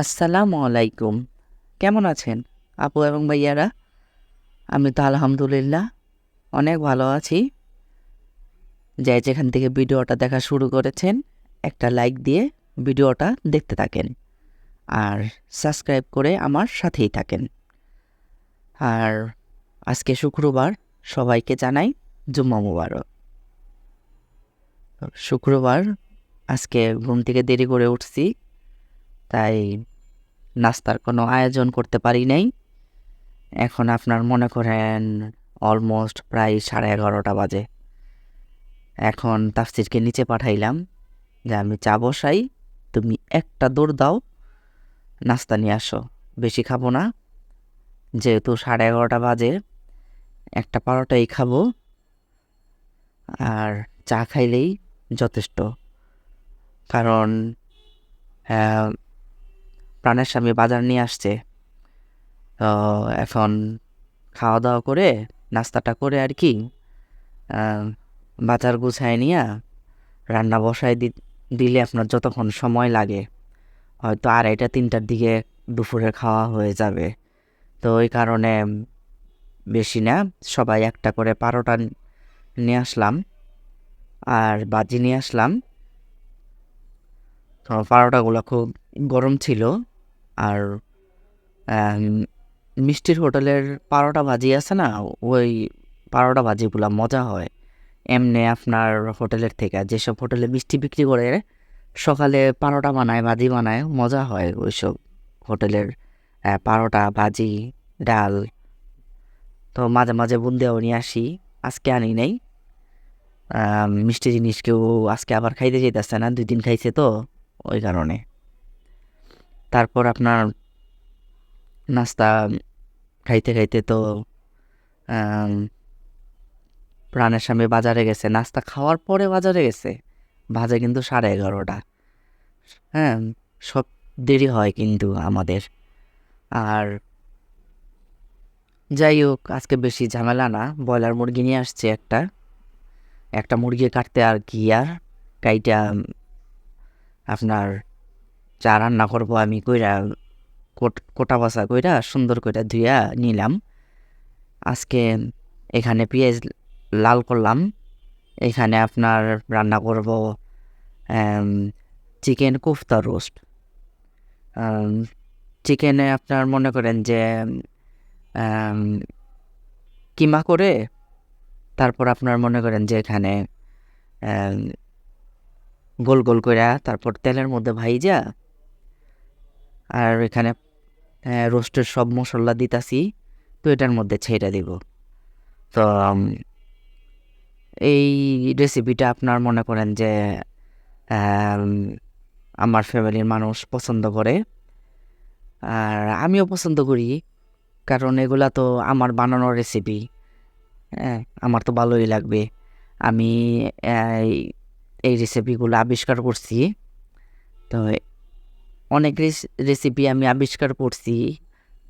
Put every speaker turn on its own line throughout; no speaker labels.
আসসালামু আলাইকুম। কেমন আছেন আপু এবং ভাইয়ারা? আমি তো আলহামদুলিল্লাহ অনেক ভালো আছি। যে যেখান থেকে ভিডিওটা দেখা শুরু করেছেন, একটা লাইক দিয়ে ভিডিওটা দেখতে থাকেন আর সাবস্ক্রাইব করে আমার সাথেই থাকেন। আর আজকে শুক্রবার, সবাইকে জানাই জুম্মা মুবারক। শুক্রবার আজকে ঘুম থেকে দেরি করে উঠছি তাই নাস্তার কোনো আয়োজন করতে পারি নাই। এখন আপনার মনে করেন অলমোস্ট প্রায় সাড়ে এগারোটা বাজে। এখন তাফসিরকে নিচে পাঠাইলাম যে আমি চা বসাই, তুমি একটা দৌড় দাও, নাস্তা নিয়ে আসো, বেশি খাব না। যেহেতু সাড়ে এগারোটা বাজে, একটা পারোটাই খাব। আর চা খাইলেই যথেষ্ট। কারণ প্রাণের স্বামী বাজার নিয়ে আসছে। তো এখন খাওয়া দাওয়া করে, নাস্তাটা করে আর কি বাজার গুছায় নিয়ে রান্না বসায় দি দিলে আপনার যতক্ষণ সময় লাগে, হয়তো আড়াইটা, তিনটার দিকে দুপুরে খাওয়া হয়ে যাবে। তো ওই কারণে বেশি না, সবাই একটা করে পারোটা নিয়ে আসলাম। আর বাজি নিয়ে আসলাম। তো পারোটাগুলো খুব গরম ছিল। আর মিষ্টির হোটেলের পারোটা ভাজি আছে না, ওই পারোটা ভাজিগুলো মজা হয়। এমনি আপনার হোটেলের থেকে, যেসব হোটেলে মিষ্টি বিক্রি করে, সকালে পারোটা বানায়, ভাজি বানায়, মজা হয় ওইসব হোটেলের পারোটা, ভাজি, ডাল। তো মাঝে মাঝে বুন্দিয়াও নিয়ে আসি, আজকে আনি নাই। মিষ্টি জিনিস কেউ আজকে আবার খাইতে যেতেছে না, দুই দিন খাইছে তো, ওই কারণে। তারপর আপনার নাস্তা খাইতে খাইতে তো প্রাণের স্বামী বাজারে গেছে। নাস্তা খাওয়ার পরে বাজারে গেছে। বাজে কিন্তু সাড়ে এগারোটা। হ্যাঁ সব দেরি হয় কিন্তু আমাদের। আর যাই হোক, আজকে বেশি ঝামেলা না। ব্রয়লার মুরগি নিয়ে আসছে একটা। একটা মুরগি কাটতে আর কি আর কাইটা আপনার চা রান্না করব আমি কইরা কোট- বাসা কইরা সুন্দর কইরা ধুইয়া নিলাম। আজকে এখানে পেঁয়াজ লাল করলাম। এখানে আপনার রান্না করব চিকেন কোফতা রোস্ট। চিকেনে আপনার মনে করেন যে কিমা করে, তারপর আপনার মনে করেন যে এখানে গোল গোল করে তারপর তেলের মধ্যে ভাইজা আর এখানে রোস্টের সব মশলা দিতাছি, তো এটার মধ্যে ছেড়ে দিব। তো এই রেসিপিটা আপনার মনে করেন যে আমার ফ্যামিলির মানুষ পছন্দ করে। আর আমিও পছন্দ করি, কারণ এগুলা তো আমার বানানোর রেসিপি হ্যাঁ আমার তো ভালোই লাগবে। আমি এই- এই রেসিপিগুলো আবিষ্কার করছি। তো অনেক রেসিপি আমি আবিষ্কার করছি।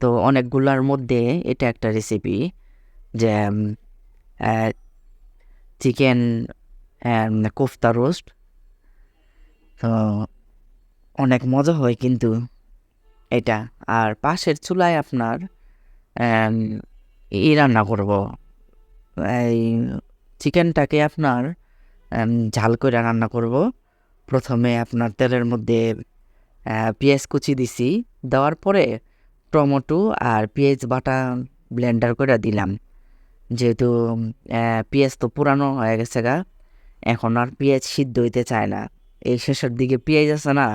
তো অনেকগুলোর মধ্যে এটা একটা রেসিপি যে চিকেন কোফতা রোস্ট তো অনেক মজা হয় কিন্তু এটা। আর পাশের চুলায় আপনার ই রান্না করব। এই চিকেনটাকে আপনার ঝাল করে রান্না করব। প্রথমে আপনার তেলের মধ্যে পেঁয়াজ কুচি দিছি, দেওয়ার পরে টমেটো আর পেঁয়াজ বাটা ব্লেন্ডার করে দিলাম। যেহেতু পেঁয়াজ তো পুরানো হয়ে গেছে গা, এখন আর পেঁয়াজ সিদ্ধ হইতে চায় না। এই শেষের দিকে পেঁয়াজ আছে না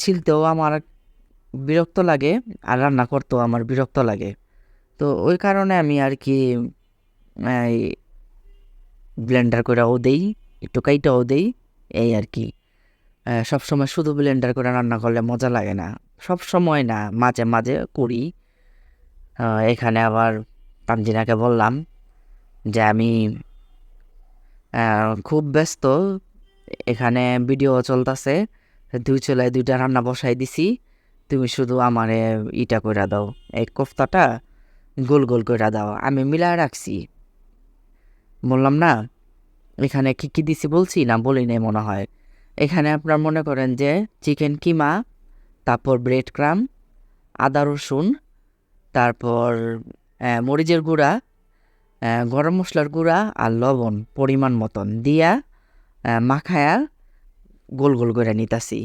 ছিলতেও আমার বিরক্ত লাগে আর রান্না করতেও আমার বিরক্ত লাগে। তো ওই কারণে আমি আর কি ব্লেন্ডার করেও দেই, একটু কাইটাও দেই, এই আর কি। সবসময় শুধু ব্লেন্ডার করে রান্না করলে মজা লাগে না। সব সময় না, মাঝে মাঝে করি। এখানে আবার তানজিনাকে বললাম যে আমি খুব ব্যস্ত। এখানে ভিডিও চলতেছে, দুই চুলায় দুইটা রান্না বসাই দিছি। তুমি শুধু আমারে ইটা কইরা দাও, এই কোফতাটা গোল গোল কইরা দাও, আমি মিলায় রাখছি। বললাম, না, এখানে কি কি দিছি বলছি? না, বলি নাই মনে হয়। এখানে আপনার মনে করেন যে চিকেন কিমা, তারপর ব্রেড ক্রাম আদা রসুন, তারপর মরিচের গুঁড়া গরম মশলার গুঁড়া আর লবণ পরিমাণ মতন দিয়া মাখায়া গোল গোল করে নিতাছি।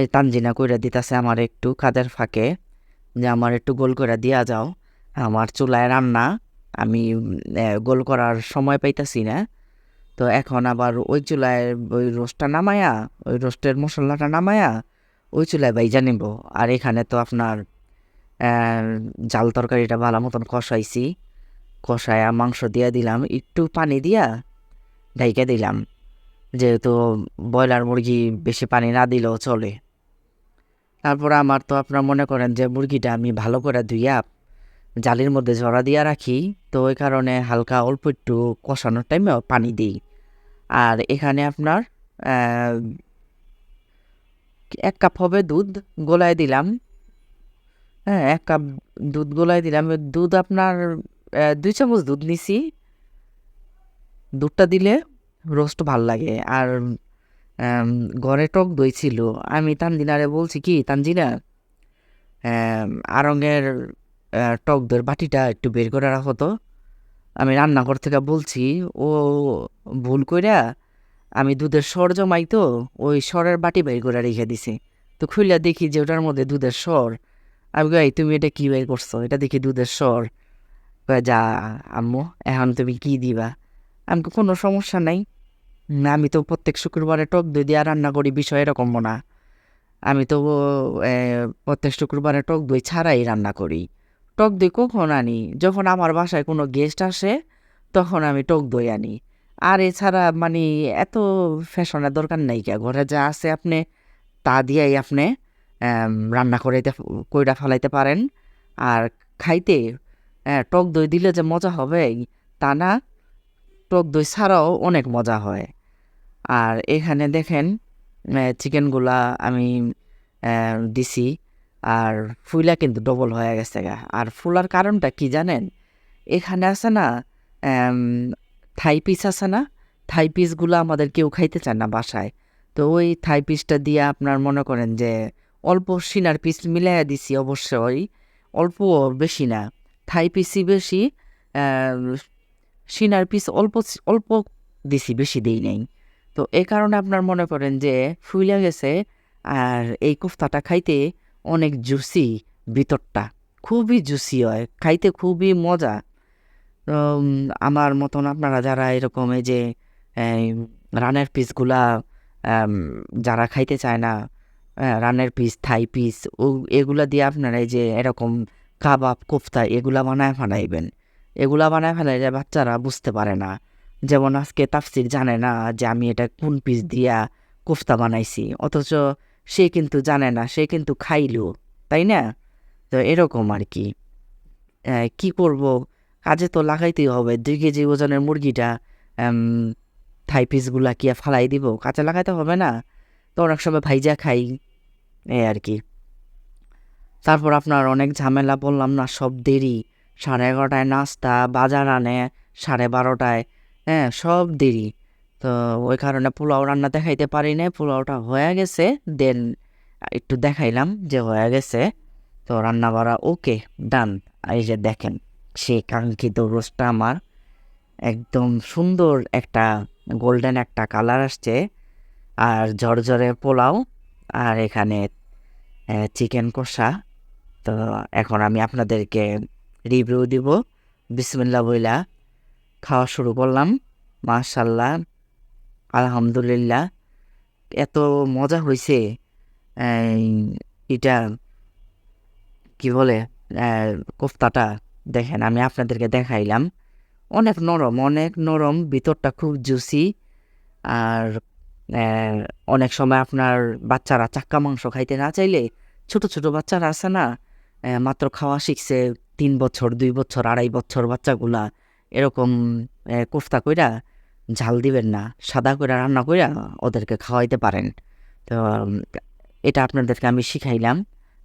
এই তানজিনা কইরা দিতাছে আমার একটু কাজের ফাঁকে যে আমার একটু গোল করে দিয়া যাও। আমার চুলায় রান্না আমি গোল করার সময় পাইতাছি না। তো এখন আবার ওই চুলায় ওই রোস্টটা নামায়া, ওই রোস্টের মশলাটা নামায়া ওই চুলায় বাইজা নিব। আর এখানে তো আপনার জাল তরকারিটা ভালো মতন কষাইছি। কষায়া মাংস দিয়া দিলাম, একটু পানি দিয়া ঢাইকা দিলাম। যেহেতু ব্রয়লার মুরগি বেশি পানি না দিলেও চলে। তারপর আমার তো আপনার মনে করেন যে মুরগিটা আমি ভালো করে ধুইয়া জালির মধ্যে জড়া দিয়া রাখি, তো ওই কারণে হালকা অল্প একটু কষানোর টাইমেও পানি দিই। আর এখানে আপনার এক কাপ হবে দুধ গোলায় দিলাম। হ্যাঁ এক কাপ দুধ গোলায় দিলাম। দুধ আপনার দুই চামচ দুধ নিছি। দুধটা দিলে রোস্ট ভালো লাগে। আর ঘরে টক দই ছিল। আমি তানজিনারে বলছি কি, তানজিনা আরঙের টক দইয়ের বাটিটা একটু বের করে রাখো তো। আমি রান্নাঘর থেকে বলছি ও ভুল কইরা আমি দুধের সর জমাই তো ওই সরের বাটি বের করে রেখে দিছি। তো খুললে দেখি যে ওটার মধ্যে দুধের সর। আমি কই তুমি এটা কী বের করছ? এটা দেখি দুধের কয়, যা আম্মু এখন তুমি কি দিবা? আমি কোনো সমস্যা নাই। আমি তো প্রত্যেক শুক্রবারে টক দই দিয়ে রান্না করি বিষয় এরকম না। আমি তো প্রত্যেক শুক্রবারে টক দই ছাড়াই রান্না করি। টক দই কখন আনি? যখন আমার বাসায় কোনো গেস্ট আসে, তখন আমি টক দই আনি। আর এছাড়া মানে এত ফ্যাশনের দরকার নাই কে? ঘরে যা আছে আপনি, তা দিয়েই আপনি রান্না করে কইরা ফেলাইতে পারেন। আর খাইতে টক দই দিলে যে মজা হবে, তা না, টক দই ছাড়াও অনেক মজা হয়। আর এখানে দেখেন চিকেনগুলা আমি দিছি। আর ফুলা কিন্তু ডবল হয়ে গেছে গা। আর ফুলার কারণটা কি জানেন? এখানে আছে না থাই পিস আছে না? থাই পিসগুলো আমাদের কেউ খাইতে চান না বাসায়। তো ওই থাই পিসটা দিয়ে আপনার মনে করেন যে অল্প সিনার পিস মিলাইয়া দিছি অবশ্যই, অল্প বেশি না। থাই পিসই বেশি সিনার পিস অল্প অল্প দিছি, বেশি দেই নাই। তো এই কারণে আপনার মনে করেন যে ফুইলা গেছে, আর এই কোফতাটা খাইতে অনেক জুসি ভিতরটা। খুবই জুসি হয়, খাইতে খুবই মজা। আমার মতন আপনারা যারা এরকম এই যে রানের পিসগুলা যারা খাইতে চায় না রানের পিস, থাই পিস, ও, এগুলা দিয়ে আপনারা এই যে এরকম কাবাব, কোফতা, এগুলা বানায় ফেলাইবেন। এগুলা বানায় ফেলাইলে বাচ্চারা বুঝতে পারে না। যেমন আজকে তাফসির জানে না যে আমি এটা কোন পিস দিয়া কোফতা বানাইছি। অথচ সে কিন্তু জানে না, সে কিন্তু খাইলো, তাই না? তো এরকম আর কি। কি করব? কাজে তো লাগাইতেই হবে দুই কেজি ওজনের মুরগিটা থাই পিসগুলা কি ফালাই দিব? কাজে লাগাইতে হবে না, তো অনেক সময় ভাইজা খাই এই আর কি। তারপর আপনার অনেক ঝামেলা, বললাম না, সব দেরি, সাড়ে এগারোটায় নাস্তা, বাজার আনে, সাড়ে বারোটায় হ্যাঁ সব দেরি। তো ওই কারণে পোলাও রান্না দেখাইতে পারি না পোলাওটা হয়ে গেছে, দেন একটু দেখাইলাম যে হয়ে গেছে। তো রান্না বাড়া ওকে, ডান। এই যে দেখেন, সেই কাঙ্ক্ষিত রোস্টটা আমার। একদম সুন্দর একটা, গোল্ডেন একটা কালার আসছে। আর ঝরঝরে পোলাও, আর এখানে চিকেন কষা। তো এখন আমি আপনাদেরকে রিভিউ দিব। বিসমিল্লা বইলা খাওয়া শুরু করলাম। মাশাল্লাহ। আলহামদুলিল্লাহ, এত মজা হয়েছে এটা কি বলে কোফতাটা দেখেন, আমি আপনাদেরকে দেখাইলাম। অনেক নরম অনেক নরম, ভিতরটা খুব জুসি, আর অনেক সময় আপনার বাচ্চারা চাক্কা মাংস খাইতে না চাইলে, ছোট ছোট বাচ্চারা আছে না মাত্র খাওয়া শিখছে তিন বছর, দুই বছর, আড়াই বছর বাচ্চাগুলা, এরকম কোফতা কইরা ঝাল দিবেন না সাদা করে রান্না করে ওদেরকে খাওয়াইতে পারেন। তো এটা আপনাদেরকে আমি শিখাইলাম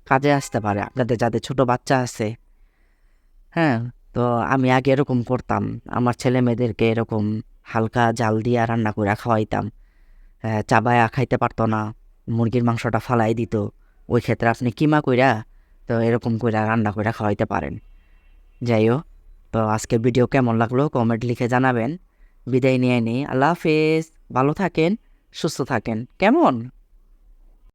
কাজে আসতে পারে। আপনাদের যাদের ছোট বাচ্চা আছে হ্যাঁ তো আমি আগে এরকম করতাম। আমার ছেলে মেয়েদেরকে এরকম হালকা জাল দিয়ে রান্না করে খাওয়াইতাম। চাবায়া খাইতে পারতো না মুরগির মাংসটা ফালাই দিত। ওই ক্ষেত্রে আপনি কিমা কইরা তো এরকম কইরা রান্না কইরা খাওয়াইতে পারেন। যাই হোক তো আজকে ভিডিও কেমন লাগল কমেন্ট লিখে জানাবেন। বিদায় নিয়ে নিই আল্লাহ হাফেজ ভালো থাকেন সুস্থ থাকেন। কেমন?